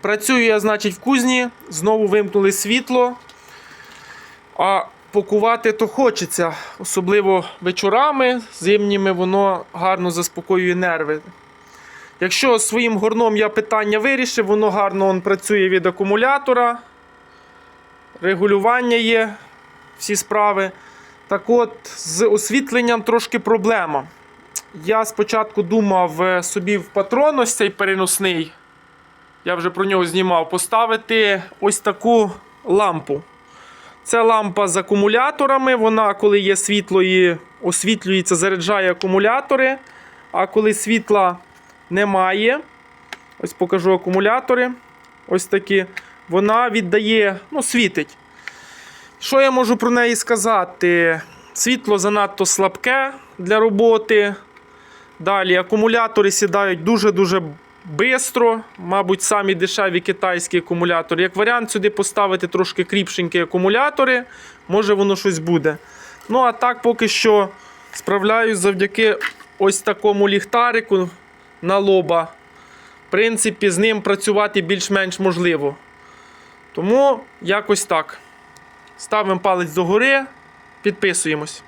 Працюю я, значить, в кузні, знову вимкнули світло. А пакувати то хочеться, особливо вечорами, зимніми воно гарно заспокоює нерви. Якщо своїм горном я питання вирішив, воно гарно он, працює від акумулятора, регулювання є, всі справи. Так от, з освітленням трошки проблема. Я спочатку думав е, собі в патрон цей переносний. Я вже про нього знімав, поставити ось таку лампу. Це лампа з акумуляторами. Вона, коли є світло і освітлюється, заряджає акумулятори. А коли світла немає, ось покажу акумулятори. Ось такі. Вона віддає, ну, світить. Що я можу про неї сказати? Світло занадто слабке для роботи. Далі акумулятори сідають дуже-дуже швидко. Мабуть, самі дешеві китайські акумулятори. Як варіант, сюди поставити трошки кріпшенькі акумулятори, може воно щось буде. Ну, а так поки що справляюсь завдяки ось такому ліхтарику на лоба. В принципі, з ним працювати більш-менш можливо. Тому якось так. Ставимо палець догори, підписуємось.